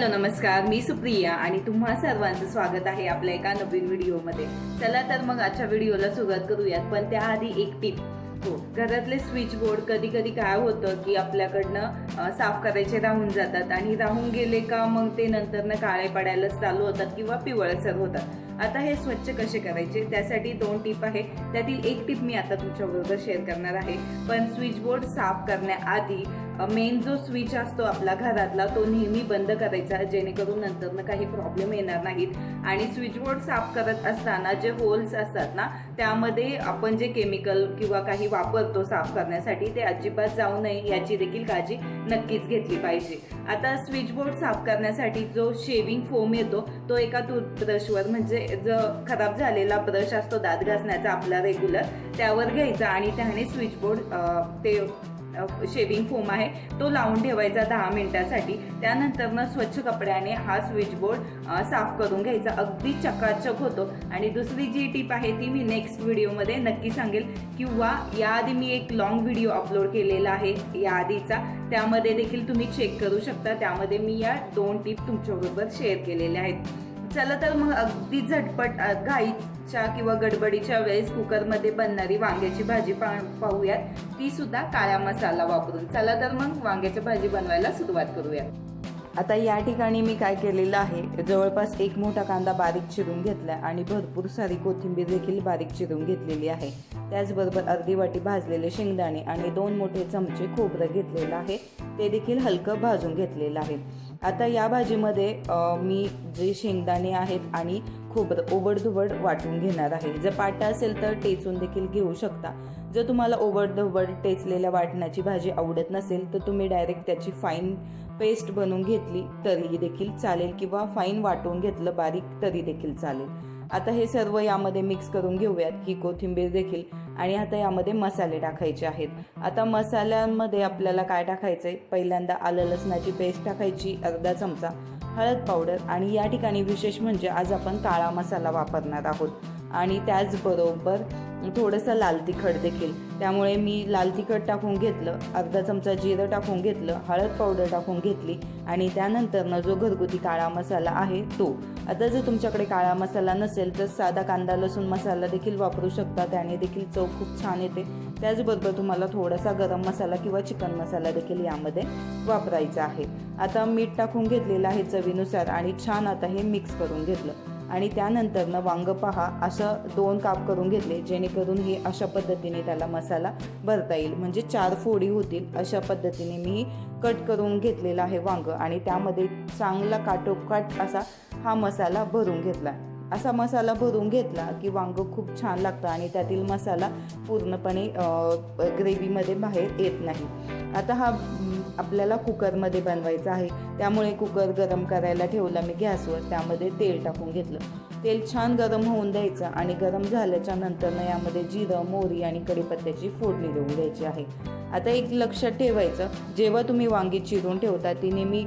Hello नमस्कार. मी सुप्रिया आणि तुम्हा सर्वांचं स्वागत आहे आपल्या एका नवीन व्हिडिओमध्ये. चला तर मग आजच्या व्हिडिओला सुरुवात करूयात. पण त्याआधी एक टिप. हो घरातले स्विच बोर्ड कधी कधी काय होतं की आपल्याकडनं साफ करायचे राहून जातात आणि राहून गेले का मग ते नंतरनं काळे पडायला चालू होतात किंवा पिवळसर होतात. आता हे स्वच्छ कसे करायचे? त्यासाठी दोन टिप आहे. त्यातील एक टीप मी आता तुमच्याबरोबर शेअर करणार आहे. पण स्विच बोर्ड साफ करण्याआधी मेन जो स्विच असतो आपला घरातला तो नेहमी बंद करायचा जेणेकरून नंतरनं काही प्रॉब्लेम येणार नाहीत. आणि स्विच बोर्ड साफ करत असताना जे होल्स असतात ना त्यामध्ये आपण जे केमिकल किंवा काही वापरतो साफ करण्यासाठी ते अजिबात जाऊ नये याची देखील काळजी नक्कीच घेतली पाहिजे. आता स्विच बोर्ड साफ करण्यासाठी जो शेविंग फोम येतो तो एका टूथब्रशवर म्हणजे जो खराब झालेला ब्रश असतो दात घासण्याचा आपला रेग्युलर त्यावर घ्यायचा आणि त्याने स्विच बोर्ड ते शेविंग फोम आहे तो लावून ठेवायचा दहा मिनिटासाठी. त्यानंतरनं स्वच्छ कपड्याने हा स्विच बोर्ड साफ करून घ्यायचा. अगदी चकाचक होतो. आणि दुसरी जी टीप आहे ती मी नेक्स्ट व्हिडिओमध्ये नक्की सांगेल. किंवा याआधी मी एक लॉंग व्हिडिओ अपलोड केलेला आहे याआधीचा. त्यामध्ये देखील तुम्ही चेक करू शकता. त्यामध्ये मी या दोन टीप तुमच्याबरोबर शेअर केलेल्या आहेत. चला तर मग अगदी झटपट घाईच्या किंवा गडबडीच्या वेळेस कुकरमध्ये बनणारी वांग्याची भाजी पा पाहूयात. ती सुद्धा काळा मसाला वापरून. चला तर मग वांग्याची भाजी बनवायला सुरुवात करूयात. आता या ठिकाणी मी काय केलेलं आहे जवळपास एक मोठा कांदा बारीक चिरून घेतला आणि भरपूर सारी कोथिंबीर देखील बारीक चिरून घेतलेली आहे. त्याचबरोबर अर्धी वाटी भाजलेले शेंगदाणे आणि दोन मोठे चमचे खोबरं घेतलेलं आहे. ते देखील हलकं भाजून घेतलेलं आहे. आता या भाजीमध्ये मी जे शेंगदाणे आहेत आणि खोबरं ओबडधुबड वाटून घेणार आहे. जर पाटा असेल तर टेचून देखील घेऊ शकता. जर तुम्हाला ओबडधुबड टेचलेल्या वाटणाची भाजी आवडत नसेल तर तुम्ही डायरेक्ट त्याची फाईन पेस्ट बनवून घेतली तरीही देखील चालेल किंवा फाईन वाटून घेतलं बारीक तरी देखील चालेल. आता हे सर्व यामध्ये मिक्स करून घेऊयात. ही कोथिंबीर देखील आणि आता यामध्ये मसाले टाकायचे आहेत. आता मसाल्यांमध्ये आपल्याला काय टाकायचं आहे पहिल्यांदा आलं लसणाची पेस्ट टाकायची अर्धा चमचा हळद पावडर आणि या ठिकाणी विशेष म्हणजे आज आपण काळा मसाला वापरणार आहोत. आणि त्याचबरोबर थोडंसं लाल तिखट देखील. त्यामुळे मी लाल तिखट टाकून घेतलं अर्धा चमचा जिरं टाकून घेतलं हळद पावडर टाकून घेतली आणि त्यानंतरनं जो घरगुती काळा मसाला आहे तो. आता जर तुमच्याकडे काळा मसाला नसेल तर साधा कांदा लसूण मसाला देखील वापरू शकता. त्याने देखील चव खूप छान येते. त्याचबरोबर तुम्हाला थोडासा गरम मसाला किंवा चिकन मसाला देखील यामध्ये वापरायचा आहे. आता मीठ टाकून घेतलेलं आहे चवीनुसार आणि छान आता हे मिक्स करून घेतलं. आणि त्यानंतरनं वांग पहा. असं दोन काप करून घेतले जेणेकरून हे अशा पद्धतीने त्याला मसाला भरता येईल. म्हणजे चार फोडी होतील अशा पद्धतीने मी कट करून घेतलेला आहे वांग. आणि त्यामध्ये चांगला काटोकाट असा हा मसाला भरून घेतला. असा मसाला भरून घेतला की वांग खूप छान लागतं आणि त्यातील मसाला पूर्णपणे ग्रेव्हीमध्ये बाहेर येत नाही. आता हा आपल्याला कुकरमध्ये बनवायचा आहे. त्यामुळे कुकर गरम करायला ठेवला मी गॅसवर. त्यामध्ये तेल टाकून घेतलं. तेल छान गरम होऊन द्यायचं आणि गरम झाल्याच्या नंतरनं यामध्ये जिरं मोहरी आणि कढीपत्त्याची फोडणी देऊन द्यायची आहे. आता एक लक्षात ठेवायचं जेव्हा तुम्ही वांगी चिरून ठेवता ती नेहमी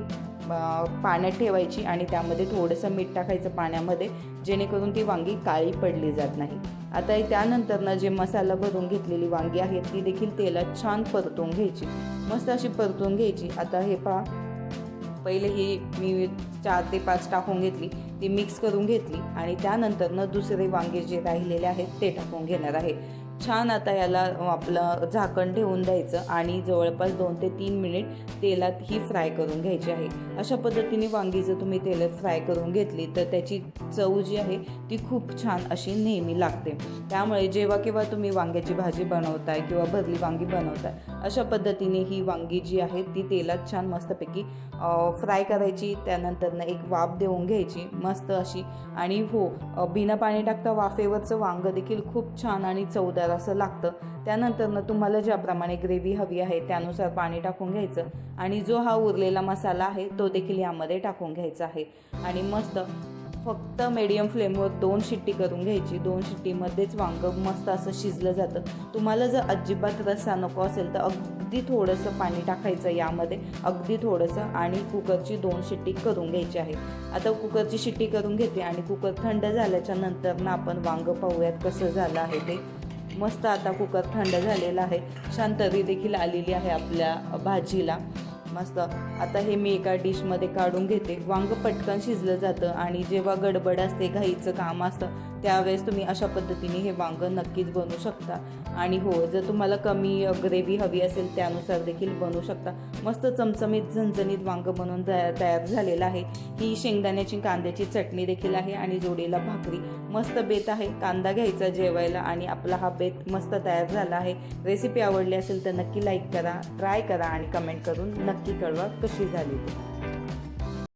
पाण्यात ठेवायची आणि त्यामध्ये थोडंसं मीठ टाकायचं पाण्यामध्ये जेणेकरून ती वांगी काळी पडली जात नाही. आता त्यानंतरनं जे मसाला भरून घेतलेली वांगी आहेत ती देखील तेलात छान परतून घ्यायची. मस्त अशी परतून घ्यायची. आता हे पहा. पहिले ही मी चार ते पाच टाकून घेतली. ती मिक्स करून घेतली आणि त्यानंतरनं दुसरे वांगे जे राहिलेले आहेत ते टाकून घेणार आहे. छान आता याला आपलं झाकण ठेवून द्यायचं आणि जवळपास दोन ते तीन मिनिट तेलात ही फ्राय करून घ्यायची आहे. अशा पद्धतीने वांगी जर तुम्ही तेलात फ्राय करून घेतली तर त्याची चव जी आहे ती खूप छान अशी नेहमी लागते. त्यामुळे जेव्हा केव्हा तुम्ही वांग्याची भाजी बनवताय किंवा भरली वांगी बनवताय अशा पद्धतीने ही वांगी जी आहे ती तेलात छान मस्तपैकी फ्राय करायची. त्यानंतरनं एक वाफ देऊन घ्यायची. मस्त अशी. आणि हो बिना पाणी टाकता वाफेवरचं वांगं देखील खूप छान आणि चवदार असं लागतं. त्यानंतरनं तुम्हाला ज्याप्रमाणे ग्रेव्ही हवी आहे त्यानुसार पाणी टाकून घ्यायचं. आणि जो हा उरलेला मसाला आहे तो देखील यामध्ये टाकून घ्यायचा आहे. आणि मस्त फक्त मीडियम फ्लेमवर दोन शिट्टी करून घ्यायची. दोन शिट्टीमध्येच वांगं मस्त असं शिजलं जातं. तुम्हाला जर अजिबात रस्सा नको असेल तर अगदी थोडंसं पाणी टाकायचं यामध्ये. अगदी थोडंसं आणि कुकरची दोन शिट्टी करून घ्यायची आहे. आता कुकरची शिट्टी करून घेते आणि कुकर थंड झाल्याच्यानंतर ना आपण वांगं पाहूयात कसं झालं आहे ते. मस्त आता कुकर थंड झालेला आहे. छान तरी देखील आलेली आहे आपल्या भाजीला. मस्त. आता हे मी एका डिशमध्ये काढून घेते. वांग पटकन शिजलं जातं आणि जेव्हा गडबड असते घाईचं काम असतं त्यावेळेस तुम्ही अशा पद्धतीने हे वांगं नक्कीच बनवू शकता. आणि हो जर तुम्हाला कमी ग्रेव्ही हवी असेल त्यानुसार देखील बनवू शकता. मस्त चमचमीत झणझणीत वांगं बनवून तयार तयार झालेलं आहे. ही शेंगदाण्याची कांद्याची चटणी देखील आहे आणि जोडीला भाकरी. मस्त बेत आहे. कांदा घ्यायचा जेवायला आणि आपला हा बेत मस्त तयार झाला आहे. रेसिपी आवडली असेल तर नक्की लाईक करा ट्राय करा आणि कमेंट करून नक्की कळवा कशी झाली ती.